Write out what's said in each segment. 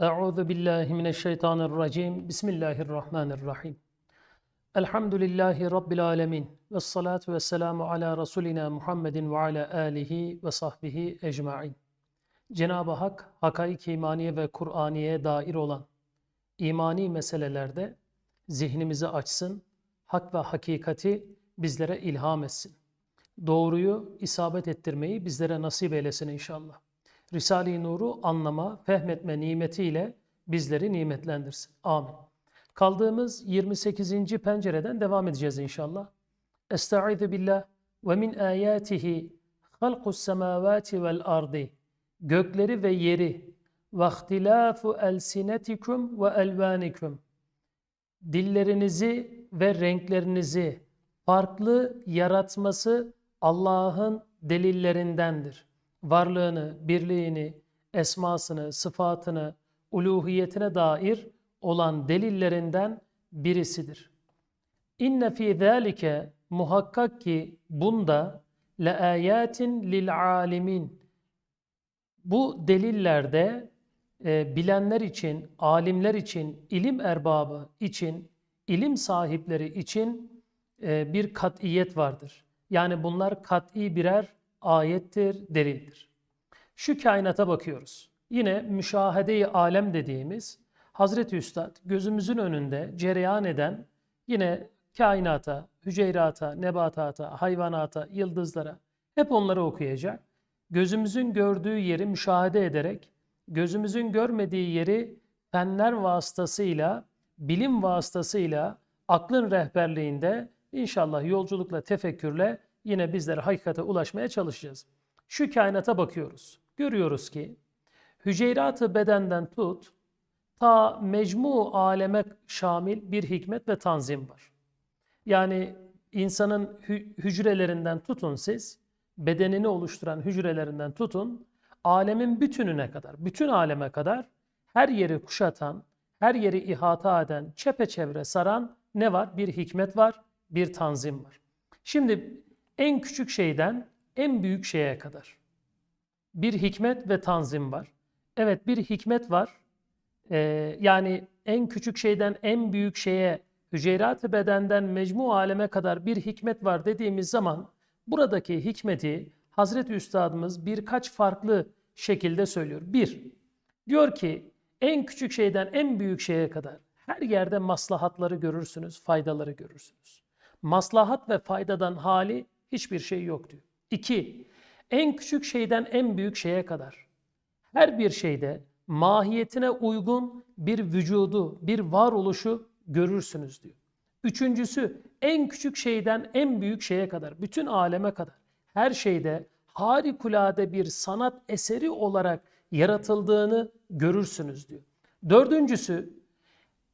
Euzu billahi mineşşeytanirracim. Bismillahirrahmanirrahim. Elhamdülillahi Rabbil alemin. Ve salatu ve selamu ala Resulina Muhammedin ve ala alihi ve sahbihi ecmain. Cenab-ı Hak, hakaik imaniye ve Kur'aniye dair olan imani meselelerde zihnimizi açsın, hak ve hakikati bizlere ilham etsin. Doğruyu isabet ettirmeyi bizlere nasip eylesin inşallah. Risale-i Nur'u anlama, fehmetme nimetiyle bizleri nimetlendirsin. Amin. Kaldığımız 28. pencereden devam edeceğiz inşallah. Estaizu billah ve min ayatihi halqus semavati vel ardi gökleri ve yeri ve ihtilafu elsinetikum ve elvanikum dillerinizi ve renklerinizi farklı yaratması Allah'ın delillerindendir varlığını, birliğini, esmasını, sıfatını, uluhiyetine dair olan delillerinden birisidir. İnne fî zâlike muhakkak ki bunda le ayatin lil alimin bu delillerde e, bilenler için, alimler için, ilim erbabı için, ilim sahipleri için e, bir kat'iyet vardır. Yani bunlar kat'i birer ayettir, delildir. Şu kainata bakıyoruz. Yine müşahede-i alem dediğimiz Hazreti Üstad gözümüzün önünde cereyan eden yine kainata, hüceyrata, nebatata, hayvanata, yıldızlara hep onları okuyacak. Gözümüzün gördüğü yeri müşahede ederek gözümüzün görmediği yeri fenler vasıtasıyla, bilim vasıtasıyla, aklın rehberliğinde inşallah yolculukla, tefekkürle yine bizler hakikate ulaşmaya çalışacağız. Şu kainata bakıyoruz. Görüyoruz ki hüceyratı bedenden tut ta mecmu aleme şamil bir hikmet ve tanzim var. Yani insanın hü- hücrelerinden tutun siz, bedenini oluşturan hücrelerinden tutun, alemin bütününe kadar, bütün aleme kadar her yeri kuşatan, her yeri ihata eden, çepeçevre saran ne var? Bir hikmet var, bir tanzim var. Şimdi en küçük şeyden en büyük şeye kadar. Bir hikmet ve tanzim var. Evet bir hikmet var. Ee, yani en küçük şeyden en büyük şeye, hüceyrat-ı bedenden mecmu aleme kadar bir hikmet var dediğimiz zaman buradaki hikmeti Hazreti Üstadımız birkaç farklı şekilde söylüyor. Bir, diyor ki en küçük şeyden en büyük şeye kadar her yerde maslahatları görürsünüz, faydaları görürsünüz. Maslahat ve faydadan hali hiçbir şey yok diyor. İki, en küçük şeyden en büyük şeye kadar her bir şeyde mahiyetine uygun bir vücudu, bir varoluşu görürsünüz diyor. Üçüncüsü en küçük şeyden en büyük şeye kadar, bütün aleme kadar her şeyde harikulade bir sanat eseri olarak yaratıldığını görürsünüz diyor. Dördüncüsü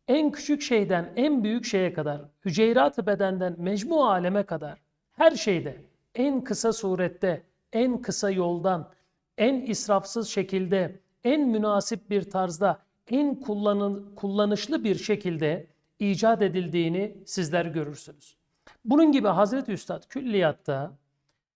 en küçük şeyden en büyük şeye kadar, hüceyrat-ı bedenden mecmu aleme kadar her şeyde en kısa surette, en kısa yoldan, en israfsız şekilde, en münasip bir tarzda, en kullanın, kullanışlı bir şekilde icat edildiğini sizler görürsünüz. Bunun gibi Hazreti Üstad külliyatta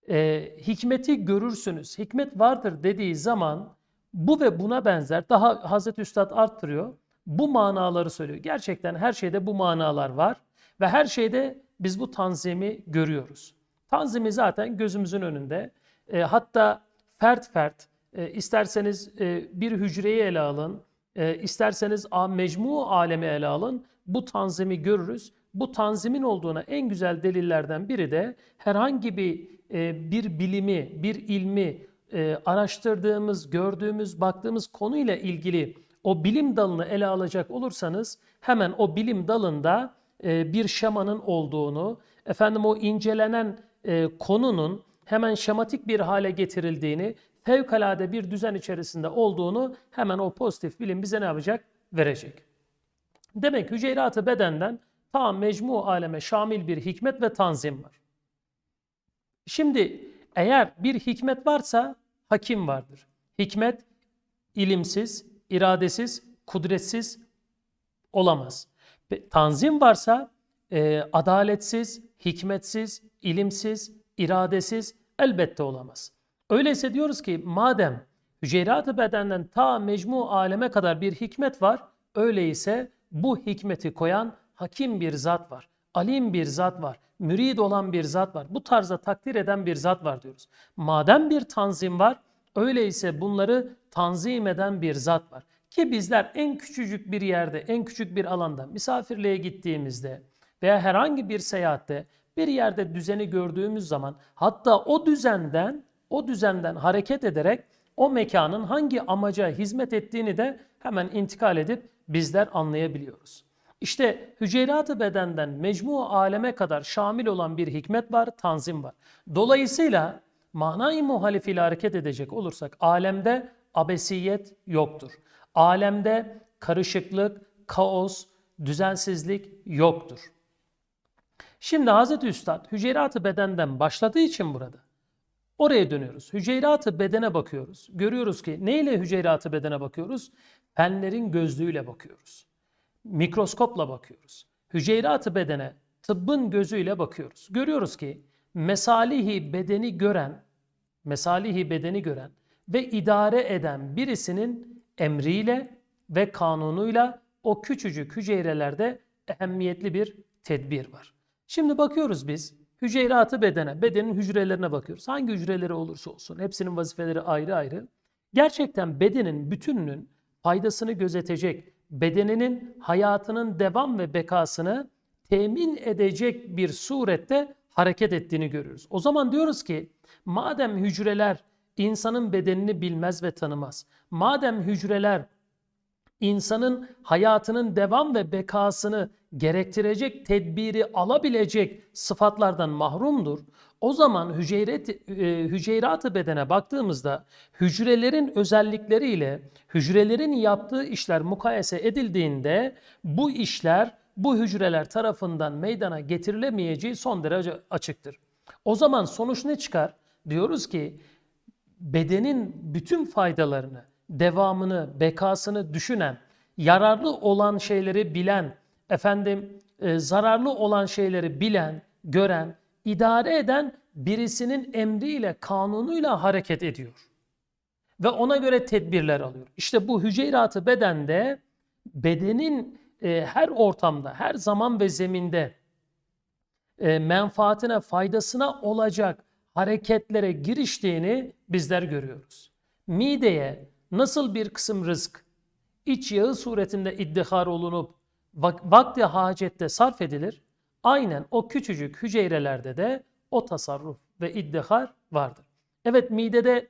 e, hikmeti görürsünüz, hikmet vardır dediği zaman bu ve buna benzer, daha Hazreti Üstad arttırıyor, bu manaları söylüyor. Gerçekten her şeyde bu manalar var ve her şeyde biz bu tanzimi görüyoruz. Tanzimi zaten gözümüzün önünde. E, hatta fert fert e, isterseniz e, bir hücreyi ele alın, e, isterseniz a, mecmu alemi ele alın. Bu tanzimi görürüz. Bu tanzimin olduğuna en güzel delillerden biri de herhangi bir e, bir bilimi, bir ilmi e, araştırdığımız, gördüğümüz, baktığımız konuyla ilgili o bilim dalını ele alacak olursanız hemen o bilim dalında e, bir şemanın olduğunu, efendim o incelenen e, konunun hemen şematik bir hale getirildiğini, fevkalade bir düzen içerisinde olduğunu hemen o pozitif bilim bize ne yapacak? Verecek. Demek hüceyratı bedenden tam mecmu aleme şamil bir hikmet ve tanzim var. Şimdi eğer bir hikmet varsa hakim vardır. Hikmet ilimsiz, iradesiz, kudretsiz olamaz. Tanzim varsa e, adaletsiz, hikmetsiz, ilimsiz, iradesiz elbette olamaz. Öyleyse diyoruz ki madem hücrerat-ı bedenden ta mecmu aleme kadar bir hikmet var. Öyleyse bu hikmeti koyan hakim bir zat var. Alim bir zat var. Mürid olan bir zat var. Bu tarzda takdir eden bir zat var diyoruz. Madem bir tanzim var, öyleyse bunları tanzim eden bir zat var. Ki bizler en küçücük bir yerde, en küçük bir alanda misafirliğe gittiğimizde veya herhangi bir seyahatte bir yerde düzeni gördüğümüz zaman hatta o düzenden o düzenden hareket ederek o mekanın hangi amaca hizmet ettiğini de hemen intikal edip bizler anlayabiliyoruz. İşte hücrerat-ı bedenden mecmu aleme kadar şamil olan bir hikmet var, tanzim var. Dolayısıyla manayı muhalif ile hareket edecek olursak alemde abesiyet yoktur. Alemde karışıklık, kaos, düzensizlik yoktur. Şimdi Hazreti Üstad hücrerat-ı bedenden başladığı için burada oraya dönüyoruz. Hücrerat-ı bedene bakıyoruz. Görüyoruz ki neyle hücrerat-ı bedene bakıyoruz? Fenlerin gözlüğüyle bakıyoruz. Mikroskopla bakıyoruz. Hücrerat-ı bedene tıbbın gözüyle bakıyoruz. Görüyoruz ki mesalihi bedeni gören, mesalihi bedeni gören ve idare eden birisinin emriyle ve kanunuyla o küçücük hücrelerde ehemmiyetli bir tedbir var. Şimdi bakıyoruz biz hücreratı bedene, bedenin hücrelerine bakıyoruz. Hangi hücreleri olursa olsun hepsinin vazifeleri ayrı ayrı. Gerçekten bedenin bütününün faydasını gözetecek, bedeninin hayatının devam ve bekasını temin edecek bir surette hareket ettiğini görüyoruz. O zaman diyoruz ki madem hücreler insanın bedenini bilmez ve tanımaz, madem hücreler insanın hayatının devam ve bekasını gerektirecek tedbiri alabilecek sıfatlardan mahrumdur. O zaman hücret, e, bedene baktığımızda hücrelerin özellikleriyle hücrelerin yaptığı işler mukayese edildiğinde bu işler bu hücreler tarafından meydana getirilemeyeceği son derece açıktır. O zaman sonuç ne çıkar? Diyoruz ki bedenin bütün faydalarını, devamını, bekasını düşünen, yararlı olan şeyleri bilen, efendim e, zararlı olan şeyleri bilen, gören, idare eden birisinin emriyle, kanunuyla hareket ediyor. Ve ona göre tedbirler alıyor. İşte bu hücreratı bedende bedenin e, her ortamda, her zaman ve zeminde e, menfaatine, faydasına olacak hareketlere giriştiğini bizler görüyoruz. Mideye nasıl bir kısım rızk iç yağı suretinde iddihar olunup vak- vakti hacette sarf edilir. Aynen o küçücük hücrelerde de o tasarruf ve iddihar vardır. Evet midede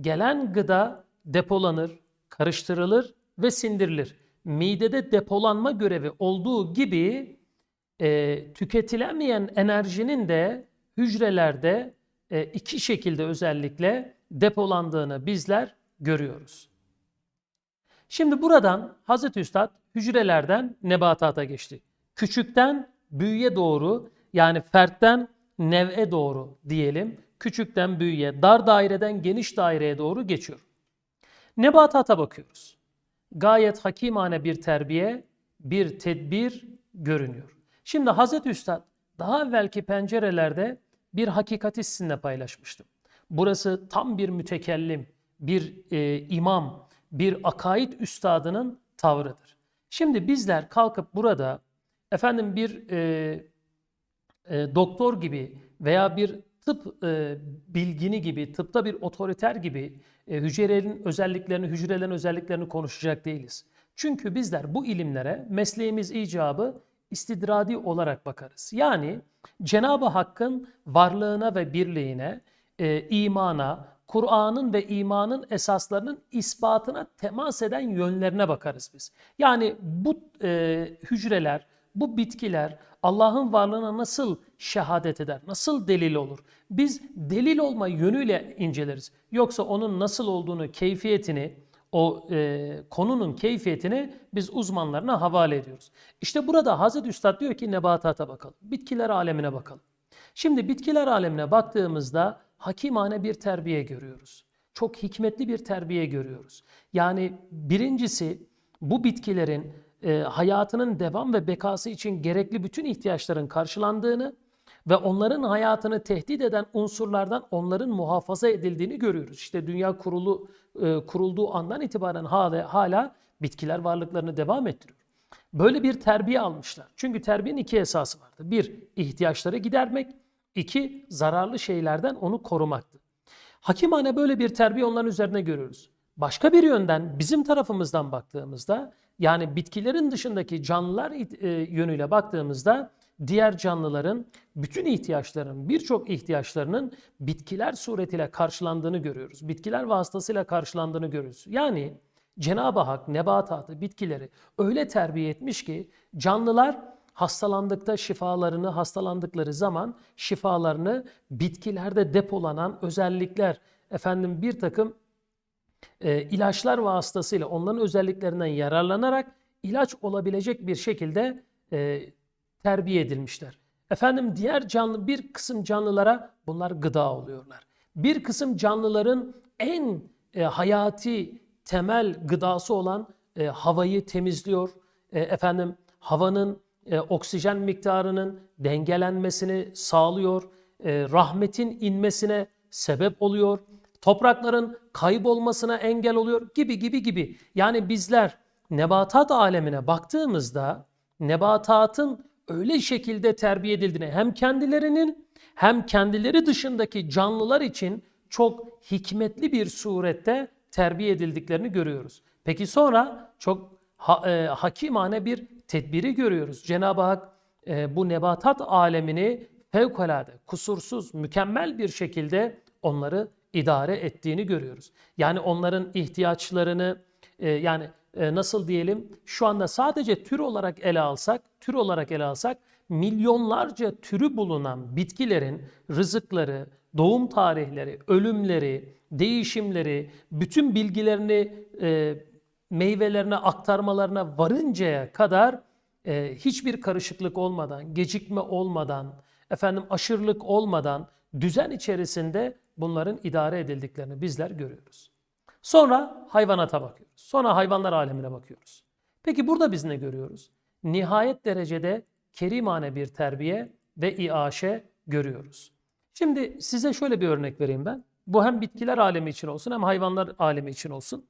gelen gıda depolanır, karıştırılır ve sindirilir. Midede depolanma görevi olduğu gibi e, tüketilemeyen enerjinin de hücrelerde iki şekilde özellikle depolandığını bizler görüyoruz. Şimdi buradan Hazreti Üstad hücrelerden nebatata geçti. Küçükten büyüye doğru yani fertten nev'e doğru diyelim. Küçükten büyüye, dar daireden geniş daireye doğru geçiyor. Nebatata bakıyoruz. Gayet hakimane bir terbiye, bir tedbir görünüyor. Şimdi Hazreti Üstad daha evvelki pencerelerde bir hakikati sizinle paylaşmıştım. Burası tam bir mütekellim, bir e, imam, bir akaid üstadının tavrıdır. Şimdi bizler kalkıp burada efendim bir e, e, doktor gibi veya bir tıp e, bilgini gibi, tıpta bir otoriter gibi e, hücrelerin özelliklerini, hücrelerin özelliklerini konuşacak değiliz. Çünkü bizler bu ilimlere mesleğimiz icabı istidradi olarak bakarız. Yani Cenab-ı Hakk'ın varlığına ve birliğine, e, imana, Kur'an'ın ve imanın esaslarının ispatına temas eden yönlerine bakarız biz. Yani bu e, hücreler, bu bitkiler Allah'ın varlığına nasıl şehadet eder, nasıl delil olur? Biz delil olma yönüyle inceleriz. Yoksa onun nasıl olduğunu, keyfiyetini, o e, konunun keyfiyetini biz uzmanlarına havale ediyoruz. İşte burada Hazreti Üstad diyor ki nebatata bakalım, bitkiler alemine bakalım. Şimdi bitkiler alemine baktığımızda hakimane bir terbiye görüyoruz. Çok hikmetli bir terbiye görüyoruz. Yani birincisi bu bitkilerin e, hayatının devam ve bekası için gerekli bütün ihtiyaçların karşılandığını ve onların hayatını tehdit eden unsurlardan onların muhafaza edildiğini görüyoruz. İşte dünya kurulu e, kurulduğu andan itibaren hala, hala bitkiler varlıklarını devam ettiriyor. Böyle bir terbiye almışlar. Çünkü terbiyenin iki esası vardı. Bir, ihtiyaçları gidermek. iki zararlı şeylerden onu korumaktı. Hakimane böyle bir terbiye onların üzerine görüyoruz. Başka bir yönden bizim tarafımızdan baktığımızda yani bitkilerin dışındaki canlılar e, yönüyle baktığımızda diğer canlıların bütün ihtiyaçlarının birçok ihtiyaçlarının bitkiler suretiyle karşılandığını görüyoruz. Bitkiler vasıtasıyla karşılandığını görüyoruz. Yani Cenab-ı Hak nebatatı, bitkileri öyle terbiye etmiş ki canlılar hastalandıkta şifalarını, hastalandıkları zaman şifalarını bitkilerde depolanan özellikler, efendim bir takım e, ilaçlar vasıtasıyla onların özelliklerinden yararlanarak ilaç olabilecek bir şekilde e, terbiye edilmişler. Efendim diğer canlı bir kısım canlılara bunlar gıda oluyorlar. Bir kısım canlıların en e, hayati temel gıdası olan e, havayı temizliyor. E, efendim havanın e, oksijen miktarının dengelenmesini sağlıyor. E, rahmetin inmesine sebep oluyor. Toprakların kaybolmasına engel oluyor gibi gibi gibi. Yani bizler nebatat alemine baktığımızda nebatatın öyle şekilde terbiye edildiğini hem kendilerinin hem kendileri dışındaki canlılar için çok hikmetli bir surette terbiye edildiklerini görüyoruz. Peki sonra çok ha, e, hakimane bir tedbiri görüyoruz. Cenab-ı Hak e, bu nebatat alemini fevkalade, kusursuz, mükemmel bir şekilde onları idare ettiğini görüyoruz. Yani onların ihtiyaçlarını e, yani e, nasıl diyelim şu anda sadece tür olarak ele alsak, tür olarak ele alsak milyonlarca türü bulunan bitkilerin rızıkları, doğum tarihleri, ölümleri, değişimleri, bütün bilgilerini e, meyvelerine aktarmalarına varıncaya kadar e, hiçbir karışıklık olmadan, gecikme olmadan, efendim aşırılık olmadan düzen içerisinde bunların idare edildiklerini bizler görüyoruz. Sonra hayvanata bakıyoruz. Sonra hayvanlar alemine bakıyoruz. Peki burada biz ne görüyoruz? Nihayet derecede kerimane bir terbiye ve iaşe görüyoruz. Şimdi size şöyle bir örnek vereyim ben. Bu hem bitkiler alemi için olsun hem hayvanlar alemi için olsun.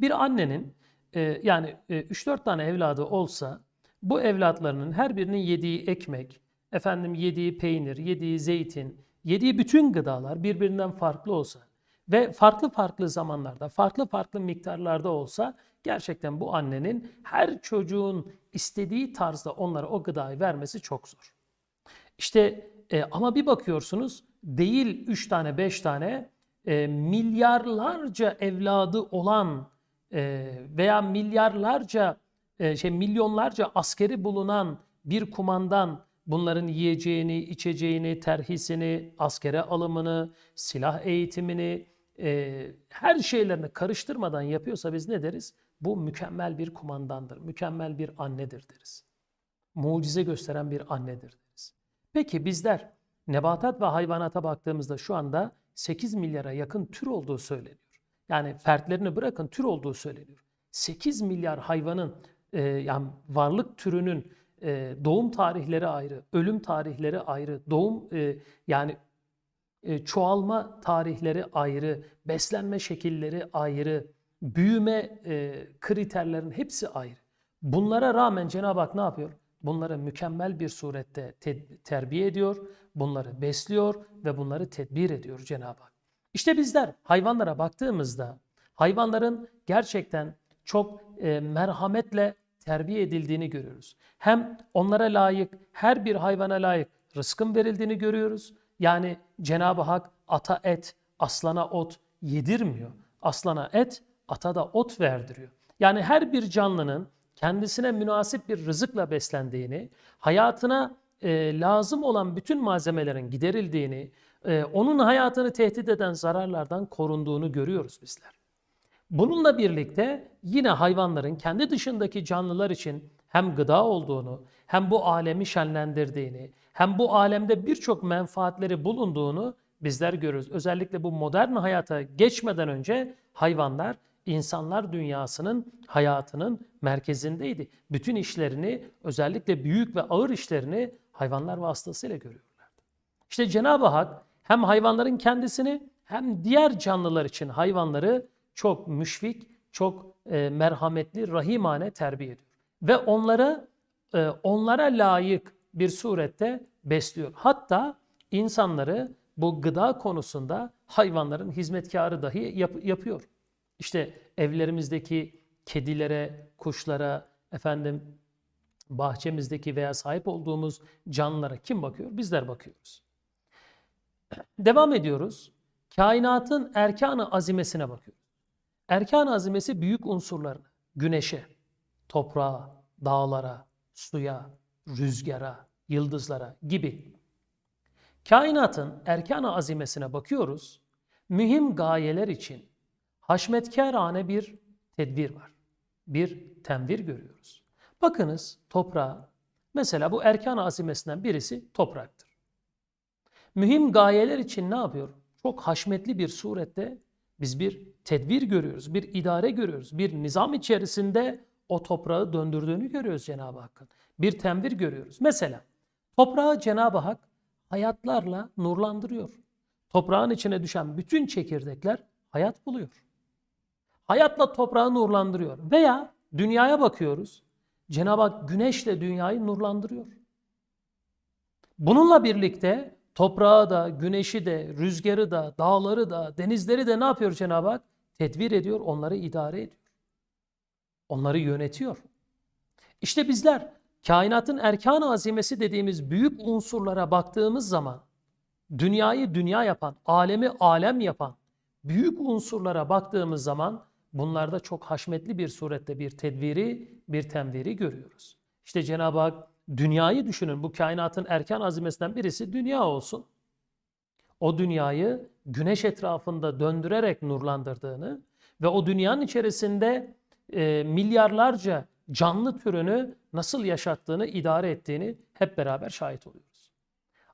Bir annenin e, yani e, 3-4 tane evladı olsa bu evlatlarının her birinin yediği ekmek, efendim yediği peynir, yediği zeytin, yediği bütün gıdalar birbirinden farklı olsa ve farklı farklı zamanlarda, farklı farklı miktarlarda olsa gerçekten bu annenin her çocuğun istediği tarzda onlara o gıdayı vermesi çok zor. İşte e, ama bir bakıyorsunuz değil 3 tane 5 tane e, milyarlarca evladı olan e, veya milyarlarca e, şey milyonlarca askeri bulunan bir kumandan bunların yiyeceğini, içeceğini, terhisini, askere alımını, silah eğitimini, e, her şeylerini karıştırmadan yapıyorsa biz ne deriz? Bu mükemmel bir kumandandır, mükemmel bir annedir deriz. Mucize gösteren bir annedir deriz. Peki bizler nebatat ve hayvanata baktığımızda şu anda 8 milyara yakın tür olduğu söyleniyor. Yani fertlerini bırakın tür olduğu söyleniyor. 8 milyar hayvanın e, yani varlık türünün e, doğum tarihleri ayrı, ölüm tarihleri ayrı, doğum e, yani çoğalma tarihleri ayrı, beslenme şekilleri ayrı, büyüme e, kriterlerin hepsi ayrı. Bunlara rağmen Cenab-ı Hak ne yapıyor? Bunları mükemmel bir surette te- terbiye ediyor, bunları besliyor ve bunları tedbir ediyor Cenab-ı Hak. İşte bizler hayvanlara baktığımızda hayvanların gerçekten çok e, merhametle terbiye edildiğini görüyoruz. Hem onlara layık, her bir hayvana layık rızkın verildiğini görüyoruz. Yani Cenab-ı Hak ata et, aslana ot yedirmiyor. Aslana et, ata da ot verdiriyor. Yani her bir canlının kendisine münasip bir rızıkla beslendiğini, hayatına e, lazım olan bütün malzemelerin giderildiğini, e, onun hayatını tehdit eden zararlardan korunduğunu görüyoruz bizler. Bununla birlikte yine hayvanların kendi dışındaki canlılar için hem gıda olduğunu, hem bu alemi şenlendirdiğini, hem bu alemde birçok menfaatleri bulunduğunu bizler görürüz. Özellikle bu modern hayata geçmeden önce hayvanlar insanlar dünyasının hayatının merkezindeydi. Bütün işlerini özellikle büyük ve ağır işlerini hayvanlar vasıtasıyla görüyorlardı. İşte Cenab-ı Hak hem hayvanların kendisini hem diğer canlılar için hayvanları çok müşfik, çok e, merhametli, rahimane terbiye ediyor. Ve onları e, onlara layık bir surette besliyor. Hatta insanları bu gıda konusunda hayvanların hizmetkarı dahi yap- yapıyor. İşte evlerimizdeki kedilere, kuşlara, efendim bahçemizdeki veya sahip olduğumuz canlılara kim bakıyor? Bizler bakıyoruz. Devam ediyoruz. Kainatın erkanı azimesine bakıyoruz. Erkan azimesi büyük unsurlarına, güneşe, toprağa, dağlara, suya, rüzgara, yıldızlara gibi. Kainatın erkan azimesine bakıyoruz. Mühim gayeler için haşmetkarane bir tedbir var. Bir tenvir görüyoruz. Bakınız toprağa, mesela bu erkan azimesinden birisi topraktır. Mühim gayeler için ne yapıyor? Çok haşmetli bir surette biz bir tedbir görüyoruz, bir idare görüyoruz, bir nizam içerisinde o toprağı döndürdüğünü görüyoruz Cenab-ı Hakk'ın. Bir tenvir görüyoruz. Mesela toprağı Cenab-ı Hak hayatlarla nurlandırıyor. Toprağın içine düşen bütün çekirdekler hayat buluyor. Hayatla toprağı nurlandırıyor. Veya dünyaya bakıyoruz. Cenab-ı Hak güneşle dünyayı nurlandırıyor. Bununla birlikte toprağı da, güneşi de, rüzgarı da, dağları da, denizleri de ne yapıyor Cenab-ı Hak? Tedbir ediyor, onları idare ediyor. Onları yönetiyor. İşte bizler kainatın erkan azimesi dediğimiz büyük unsurlara baktığımız zaman dünyayı dünya yapan, alemi alem yapan büyük unsurlara baktığımız zaman bunlarda çok haşmetli bir surette bir tedbiri, bir temviri görüyoruz. İşte Cenab-ı Hak dünyayı düşünün. Bu kainatın erkan azimesinden birisi dünya olsun. O dünyayı güneş etrafında döndürerek nurlandırdığını ve o dünyanın içerisinde e, milyarlarca canlı türünü nasıl yaşattığını, idare ettiğini hep beraber şahit oluyoruz.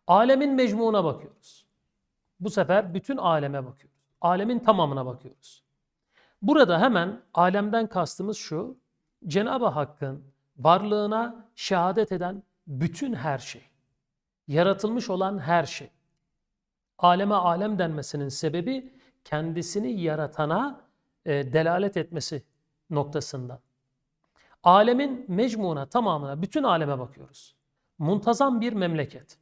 Alemin mecmuuna bakıyoruz. Bu sefer bütün aleme bakıyoruz. Alemin tamamına bakıyoruz. Burada hemen alemden kastımız şu. Cenab-ı Hakk'ın varlığına şehadet eden bütün her şey. Yaratılmış olan her şey. Aleme alem denmesinin sebebi kendisini yaratana e, delalet etmesi noktasından. Alemin mecmuna tamamına, bütün aleme bakıyoruz. Muntazam bir memleket.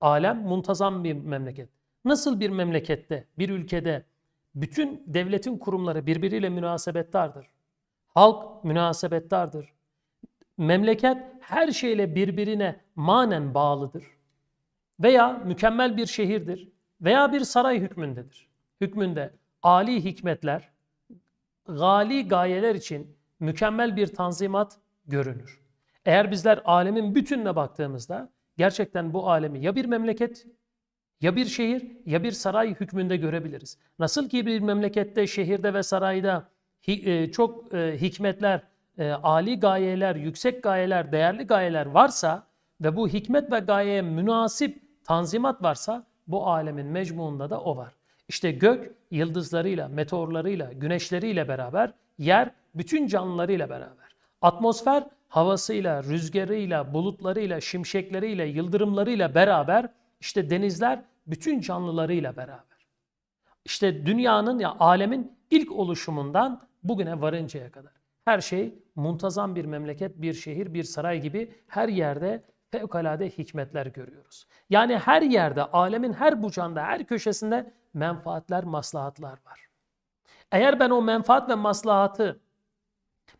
Alem muntazam bir memleket. Nasıl bir memlekette, bir ülkede bütün devletin kurumları birbiriyle münasebettardır. Halk münasebettardır. Memleket her şeyle birbirine manen bağlıdır. Veya mükemmel bir şehirdir veya bir saray hükmündedir. Hükmünde ali hikmetler, gali gayeler için mükemmel bir tanzimat görünür. Eğer bizler alemin bütününe baktığımızda gerçekten bu alemi ya bir memleket ya bir şehir ya bir saray hükmünde görebiliriz. Nasıl ki bir memlekette, şehirde ve sarayda e, çok e, hikmetler, e, ali gayeler, yüksek gayeler, değerli gayeler varsa ve bu hikmet ve gayeye münasip tanzimat varsa bu alemin mecmuunda da o var. İşte gök yıldızlarıyla, meteorlarıyla, güneşleriyle beraber, yer bütün canlılarıyla beraber. Atmosfer havasıyla, rüzgarıyla, bulutlarıyla, şimşekleriyle, yıldırımlarıyla beraber işte denizler bütün canlılarıyla beraber. İşte dünyanın ya alemin ilk oluşumundan bugüne varıncaya kadar. Her şey muntazam bir memleket, bir şehir, bir saray gibi her yerde fevkalade hikmetler görüyoruz. Yani her yerde, alemin her bucağında, her köşesinde menfaatler, maslahatlar var. Eğer ben o menfaat ve maslahatı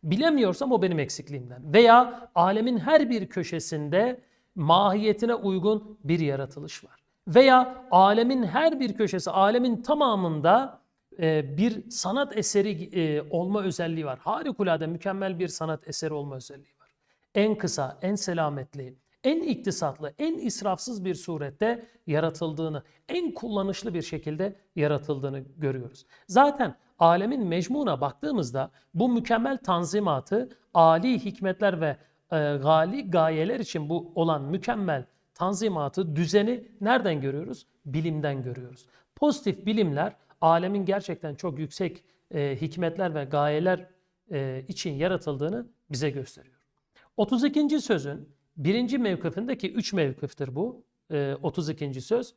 bilemiyorsam o benim eksikliğimden. Veya alemin her bir köşesinde mahiyetine uygun bir yaratılış var. Veya alemin her bir köşesi, alemin tamamında e, bir sanat eseri e, olma özelliği var. Harikulade mükemmel bir sanat eseri olma özelliği var. En kısa, en selametli, en iktisatlı, en israfsız bir surette yaratıldığını, en kullanışlı bir şekilde yaratıldığını görüyoruz. Zaten alemin mecmuna baktığımızda bu mükemmel tanzimatı ali hikmetler ve e, gali gayeler için bu olan mükemmel tanzimatı, düzeni nereden görüyoruz? Bilimden görüyoruz. Pozitif bilimler alemin gerçekten çok yüksek e, hikmetler ve gayeler e, için yaratıldığını bize gösteriyor. 32. sözün birinci mevkifindeki üç mevkiftir bu. e, 32. söz.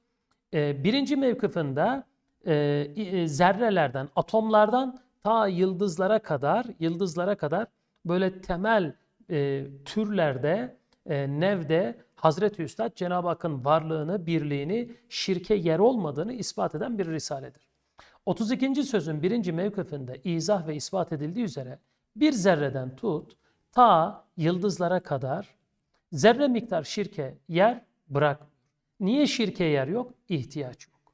E, birinci mevkifinde e, e, zerrelerden, atomlardan ta yıldızlara kadar, yıldızlara kadar böyle temel e, türlerde, e, nevde Hazreti Üstad Cenab-ı Hakk'ın varlığını, birliğini, şirke yer olmadığını ispat eden bir risaledir. 32. sözün birinci mevkifinde izah ve ispat edildiği üzere bir zerreden tut ta yıldızlara kadar zerre miktar şirke yer bırakmıyor. Niye şirke yer yok? İhtiyaç yok.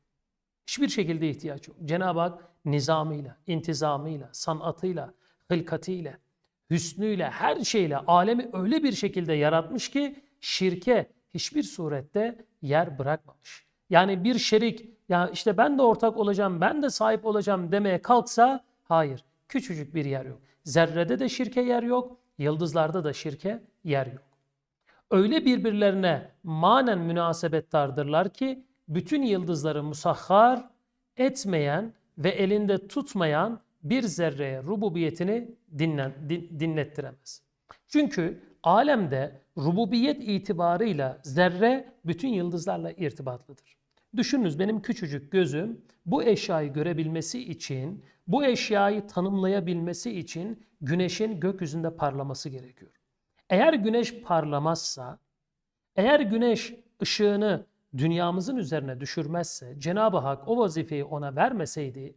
Hiçbir şekilde ihtiyaç yok. Cenab-ı Hak nizamıyla, intizamıyla, sanatıyla, hılkatiyle, hüsnüyle, her şeyle alemi öyle bir şekilde yaratmış ki şirke hiçbir surette yer bırakmamış. Yani bir şerik ya işte ben de ortak olacağım, ben de sahip olacağım demeye kalksa hayır. Küçücük bir yer yok. Zerrede de şirke yer yok, yıldızlarda da şirke yer yok. Öyle birbirlerine manen münasebetardırlar ki bütün yıldızları musahhar etmeyen ve elinde tutmayan bir zerreye rububiyetini dinlen, din- dinlettiremez. Çünkü alemde rububiyet itibarıyla zerre bütün yıldızlarla irtibatlıdır. Düşününüz benim küçücük gözüm bu eşyayı görebilmesi için, bu eşyayı tanımlayabilmesi için güneşin gökyüzünde parlaması gerekiyor. Eğer güneş parlamazsa, eğer güneş ışığını dünyamızın üzerine düşürmezse, Cenab-ı Hak o vazifeyi ona vermeseydi,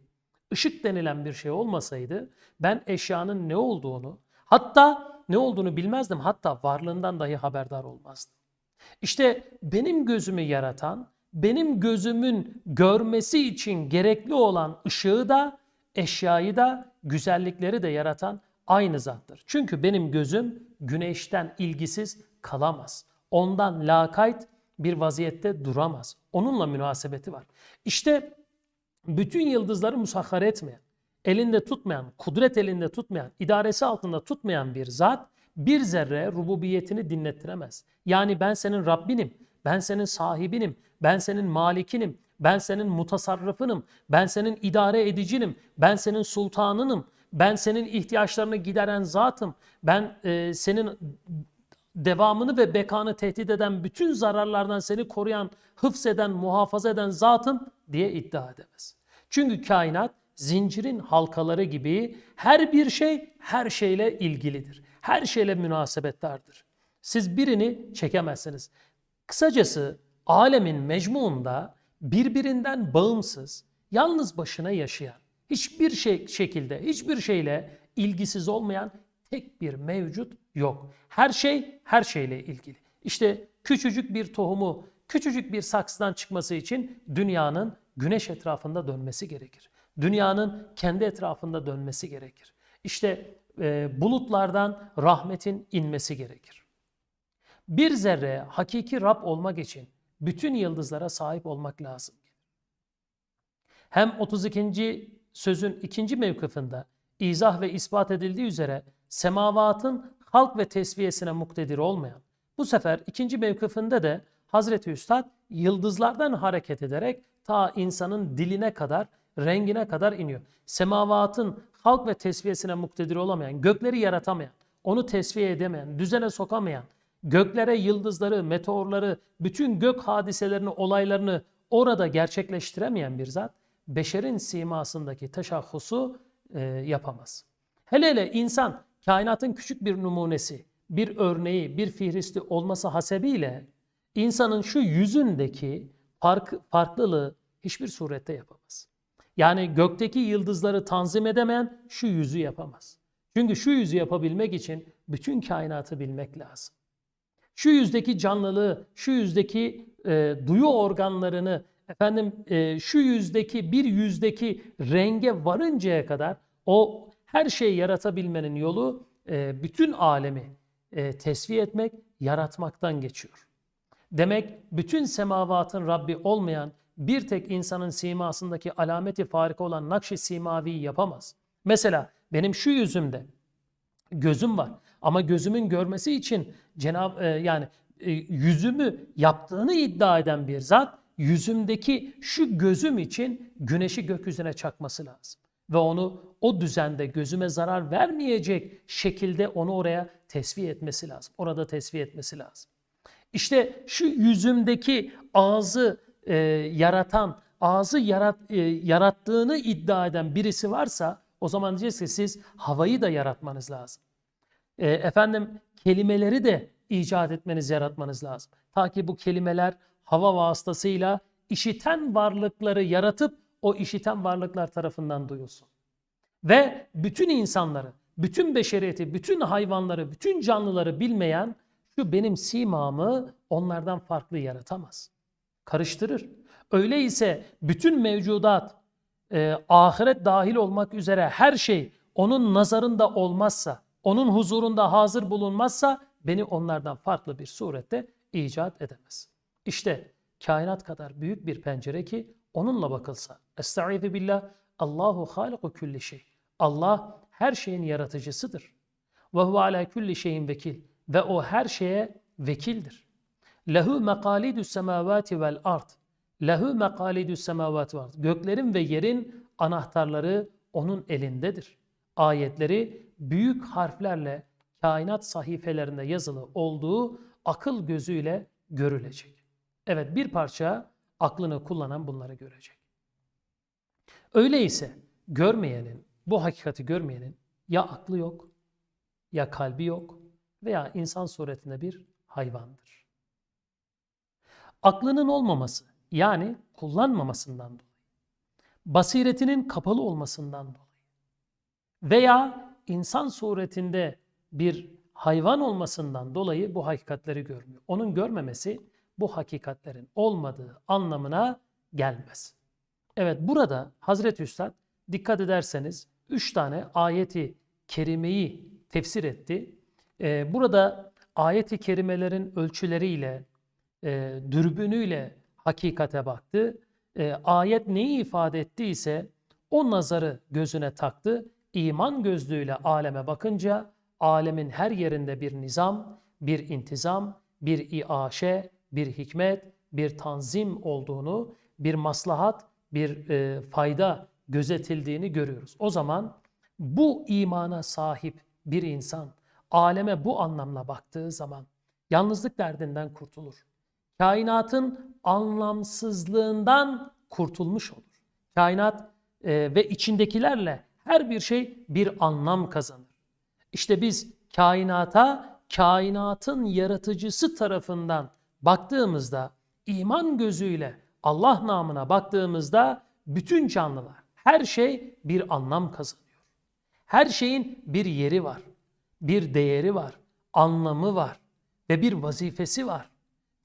ışık denilen bir şey olmasaydı, ben eşyanın ne olduğunu, hatta ne olduğunu bilmezdim, hatta varlığından dahi haberdar olmazdım. İşte benim gözümü yaratan, benim gözümün görmesi için gerekli olan ışığı da, eşyayı da, güzellikleri de yaratan aynı zattır. Çünkü benim gözüm güneşten ilgisiz kalamaz. Ondan lakayt bir vaziyette duramaz. Onunla münasebeti var. İşte bütün yıldızları musahhar etmeyen, elinde tutmayan, kudret elinde tutmayan, idaresi altında tutmayan bir zat bir zerre rububiyetini dinlettiremez. Yani ben senin Rabbinim, ben senin sahibinim, ben senin malikinim, ben senin mutasarrıfınım, ben senin idare edicinim, ben senin sultanınım, ben senin ihtiyaçlarını gideren zatım, ben e, senin devamını ve bekanı tehdit eden bütün zararlardan seni koruyan, hıfzeden, muhafaza eden zatım diye iddia edemez. Çünkü kainat zincirin halkaları gibi her bir şey her şeyle ilgilidir. Her şeyle münasebettardır. Siz birini çekemezsiniz. Kısacası alemin mecmuunda birbirinden bağımsız, yalnız başına yaşayan, hiçbir şey şekilde, hiçbir şeyle ilgisiz olmayan tek bir mevcut yok. Her şey her şeyle ilgili. İşte küçücük bir tohumu, küçücük bir saksıdan çıkması için dünyanın güneş etrafında dönmesi gerekir. Dünyanın kendi etrafında dönmesi gerekir. İşte e, bulutlardan rahmetin inmesi gerekir. Bir zerre hakiki Rab olmak için bütün yıldızlara sahip olmak lazım. Hem 32. sözün ikinci mevkifinde izah ve ispat edildiği üzere semavatın halk ve tesviyesine muktedir olmayan, bu sefer ikinci mevkifinde de Hazreti Üstad yıldızlardan hareket ederek ta insanın diline kadar, rengine kadar iniyor. Semavatın halk ve tesviyesine muktedir olamayan, gökleri yaratamayan, onu tesviye edemeyen, düzene sokamayan, göklere yıldızları, meteorları, bütün gök hadiselerini, olaylarını orada gerçekleştiremeyen bir zat, beşerin simasındaki teşahhusu e, yapamaz. Hele hele insan kainatın küçük bir numunesi, bir örneği, bir fihristi olması hasebiyle insanın şu yüzündeki fark, farklılığı hiçbir surette yapamaz. Yani gökteki yıldızları tanzim edemeyen şu yüzü yapamaz. Çünkü şu yüzü yapabilmek için bütün kainatı bilmek lazım. Şu yüzdeki canlılığı, şu yüzdeki e, duyu organlarını, efendim e, şu yüzdeki bir yüzdeki renge varıncaya kadar o her şeyi yaratabilmenin yolu e, bütün alemi e, tesviye etmek, yaratmaktan geçiyor. Demek bütün semavatın Rabbi olmayan bir tek insanın simasındaki alameti farika olan nakş-ı simavi yapamaz. Mesela benim şu yüzümde gözüm var ama gözümün görmesi için Cenab e, yani e, yüzümü yaptığını iddia eden bir zat yüzümdeki şu gözüm için güneşi gökyüzüne çakması lazım ve onu o düzende gözüme zarar vermeyecek şekilde onu oraya tesviye etmesi lazım. Orada tesviye etmesi lazım. İşte şu yüzümdeki ağzı e, yaratan, ağzı yarat, e, yarattığını iddia eden birisi varsa o zaman diyeceğiz ki siz havayı da yaratmanız lazım. E, efendim kelimeleri de icat etmeniz, yaratmanız lazım. Ta ki bu kelimeler hava vasıtasıyla işiten varlıkları yaratıp o işiten varlıklar tarafından duyulsun. Ve bütün insanları, bütün beşeriyeti, bütün hayvanları, bütün canlıları bilmeyen şu benim simamı onlardan farklı yaratamaz. Karıştırır. Öyleyse bütün mevcudat, e, ahiret dahil olmak üzere her şey onun nazarında olmazsa, onun huzurunda hazır bulunmazsa beni onlardan farklı bir surette icat edemez. İşte kainat kadar büyük bir pencere ki onunla bakılsa. Estaizu billah. Allahu haliku külli şey. Allah her şeyin yaratıcısıdır. Ve huve ala kulli şeyin vekil. Ve o her şeye vekildir. Lehu mekalidü semavati vel ard. Lehu mekalidü semavati vel ard. Göklerin ve yerin anahtarları onun elindedir. Ayetleri büyük harflerle kainat sahifelerinde yazılı olduğu akıl gözüyle görülecek. Evet bir parça aklını kullanan bunları görecek. Öyleyse görmeyenin, bu hakikati görmeyenin ya aklı yok, ya kalbi yok veya insan suretinde bir hayvandır. Aklının olmaması yani kullanmamasından dolayı, basiretinin kapalı olmasından dolayı veya insan suretinde bir hayvan olmasından dolayı bu hakikatleri görmüyor. Onun görmemesi bu hakikatlerin olmadığı anlamına gelmez. Evet burada Hazreti Üstad dikkat ederseniz üç tane ayeti kerimeyi tefsir etti. Ee, burada ayeti kerimelerin ölçüleriyle, e, dürbünüyle hakikate baktı. E, ayet neyi ifade ettiyse o nazarı gözüne taktı. İman gözlüğüyle aleme bakınca alemin her yerinde bir nizam, bir intizam, bir iaşe, bir hikmet, bir tanzim olduğunu, bir maslahat, bir e, fayda gözetildiğini görüyoruz. O zaman bu imana sahip bir insan aleme bu anlamla baktığı zaman yalnızlık derdinden kurtulur. Kainatın anlamsızlığından kurtulmuş olur. Kainat e, ve içindekilerle her bir şey bir anlam kazanır. İşte biz kainata kainatın yaratıcısı tarafından baktığımızda iman gözüyle Allah namına baktığımızda bütün canlılar her şey bir anlam kazanıyor. Her şeyin bir yeri var, bir değeri var, anlamı var ve bir vazifesi var.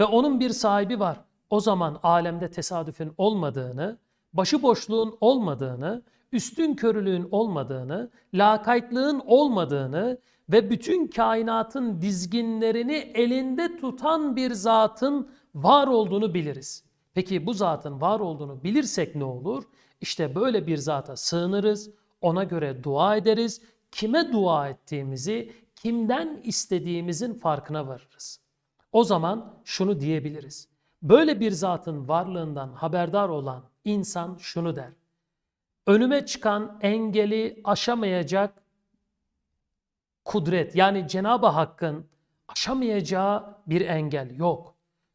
Ve onun bir sahibi var. O zaman alemde tesadüfün olmadığını, başıboşluğun olmadığını, üstün körülüğün olmadığını, lakaytlığın olmadığını ve bütün kainatın dizginlerini elinde tutan bir zatın var olduğunu biliriz. Peki bu zatın var olduğunu bilirsek ne olur? İşte böyle bir zata sığınırız, ona göre dua ederiz, kime dua ettiğimizi, kimden istediğimizin farkına varırız. O zaman şunu diyebiliriz. Böyle bir zatın varlığından haberdar olan insan şunu der. Önüme çıkan engeli aşamayacak kudret yani Cenab-ı Hakk'ın aşamayacağı bir engel yok.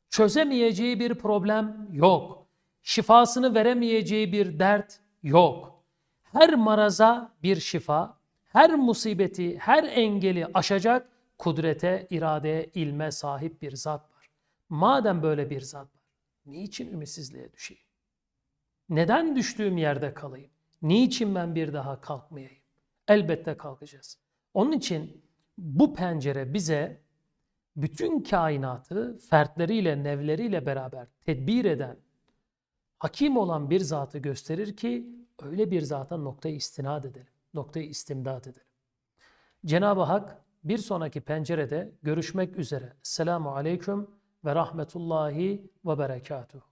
Çözemeyeceği bir problem yok. Şifasını veremeyeceği bir dert yok. Her maraza bir şifa, her musibeti, her engeli aşacak kudrete, iradeye, ilme sahip bir zat var. Madem böyle bir zat var, niçin ümitsizliğe düşeyim? Neden düştüğüm yerde kalayım? Niçin ben bir daha kalkmayayım? Elbette kalkacağız. Onun için bu pencere bize bütün kainatı fertleriyle, nevleriyle beraber tedbir eden, hakim olan bir zatı gösterir ki öyle bir zata noktayı istinad edelim, noktayı istimdat edelim. Cenab-ı Hak bir sonraki pencerede görüşmek üzere. Selamu Aleyküm ve Rahmetullahi ve Berekatuhu.